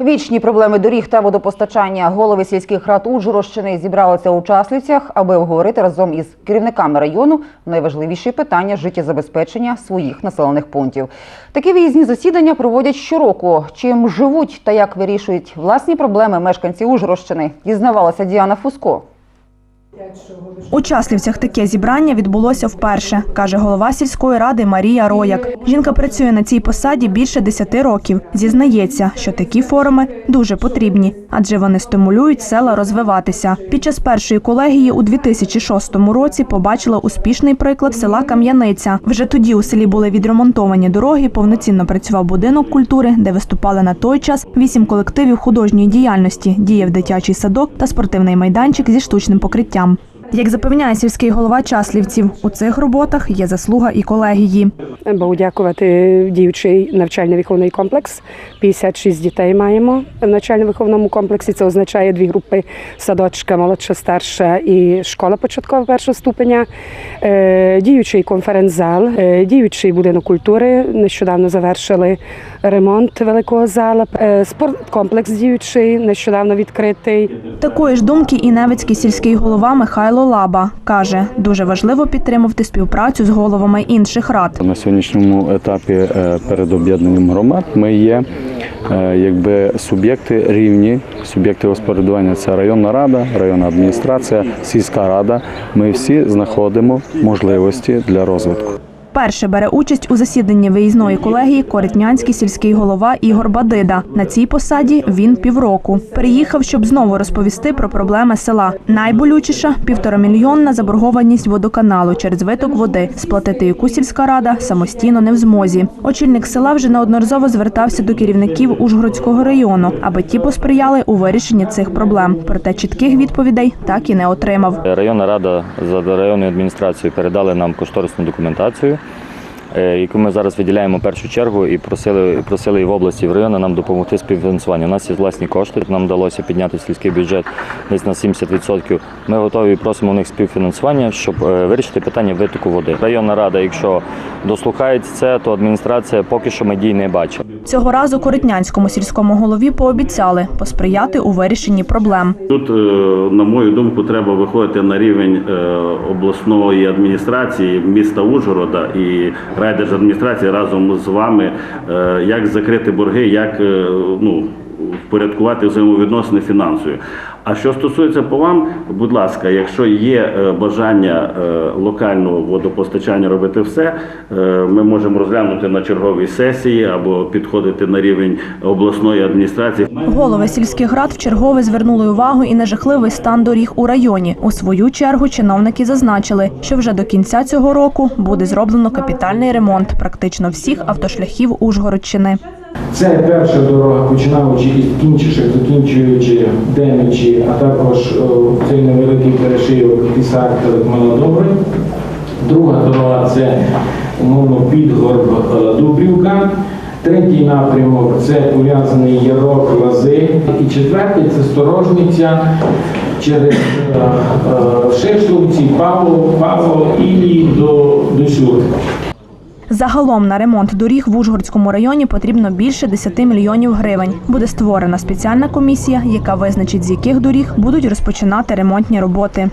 Вічні проблеми доріг та водопостачання голови сільських рад Ужгородщини зібралися у Часлівцях, аби обговорити разом із керівниками району найважливіші питання життєзабезпечення своїх населених пунктів. Такі виїзні засідання проводять щороку. Чим живуть та як вирішують власні проблеми мешканці Ужгородщини, дізнавалася Діана Фуско. У Часлівцях таке зібрання відбулося вперше, каже голова сільської ради Марія Рояк. Жінка працює на цій посаді більше 10 років. Зізнається, що такі форуми дуже потрібні, адже вони стимулюють села розвиватися. Під час першої колегії у 2006 році побачила успішний приклад села Кам'яниця. Вже тоді у селі були відремонтовані дороги, повноцінно працював будинок культури, де виступали на той час вісім колективів художньої діяльності, діяв дитячий садок та спортивний майданчик зі штучним покриттям. come. Як запевняє сільський голова Часлівців, у цих роботах є заслуга і колегії. Богу дякувати діючий навчально-виховний комплекс. 56 дітей маємо в навчально-виховному комплексі. Це означає дві групи садочка, молодша, старша і школа початкова першого ступеня. Е, Діючий конференц-зал, е, діючий будинок культури. Нещодавно завершили ремонт великого зала. Е, Спорткомплекс діючий, нещодавно відкритий. Такої ж думки і Невицький сільський голова Михайло Лаба каже, дуже важливо підтримувати співпрацю з головами інших рад. На сьогоднішньому етапі е, перед об'єднанням громад ми є е, якби суб'єкти рівні, суб'єкти господарювання це районна рада, районна адміністрація, сільська рада. Ми всі знаходимо можливості для розвитку. Перше бере участь у засіданні виїзної колегії Коритнянський сільський голова Ігор Бадида. На цій посаді він півроку. Переїхав, щоб знову розповісти про проблеми села. Найболючіша півторамільйонна заборгованість водоканалу через виток води, сплатити яку сільська рада самостійно не в змозі. Очільник села вже неодноразово звертався до керівників Ужгородського району, аби ті посприяли у вирішенні цих проблем. Проте чітких відповідей так і не отримав. Районна рада за районною адміністрацією передали нам кошторисну документацію, яку ми зараз виділяємо в першу чергу і просили, просили і в області, і в районі нам допомогти співфінансуванню. У нас є власні кошти. Нам вдалося підняти сільський бюджет десь на 70%. Ми готові і просимо у них співфінансування, щоб е, вирішити питання витоку води. Районна рада, якщо дослухається це, то адміністрація поки що ми дій не бачить. Цього разу Коритнянському сільському голові пообіцяли посприяти у вирішенні проблем. Тут, е, на мою думку, треба виходити на рівень е, обласної адміністрації міста Ужгорода і райдержадміністрації разом з вами, е, як закрити борги, як е, ну, впорядкувати взаємовідносини фінансові. А що стосується по вам, будь ласка, якщо є е, бажання е, локального водопостачання робити все, е, ми можемо розглянути на черговій сесії або підходити на рівень обласної адміністрації. Голови сільських рад вчергове звернули увагу і на жахливий стан доріг у районі. У свою чергу чиновники зазначили, що вже до кінця цього року буде зроблено капітальний ремонт практично всіх автошляхів Ужгородщини. Це перша дорога, починаючи і закінчивши, закінчуючи Демичі, а також е, цей невеликий перешийок Пісар Малодобрий. Друга дорога це умовно Підгорб Дубрівка. Третій напрямок це ув'язаний Ярок Лази. І четвертий це Сторожниця через е, е, Павло, Павло і до, до Сюрка. Загалом на ремонт доріг в Ужгородському районі потрібно більше 10 мільйонів гривень. Буде створена спеціальна комісія, яка визначить, з яких доріг будуть розпочинати ремонтні роботи.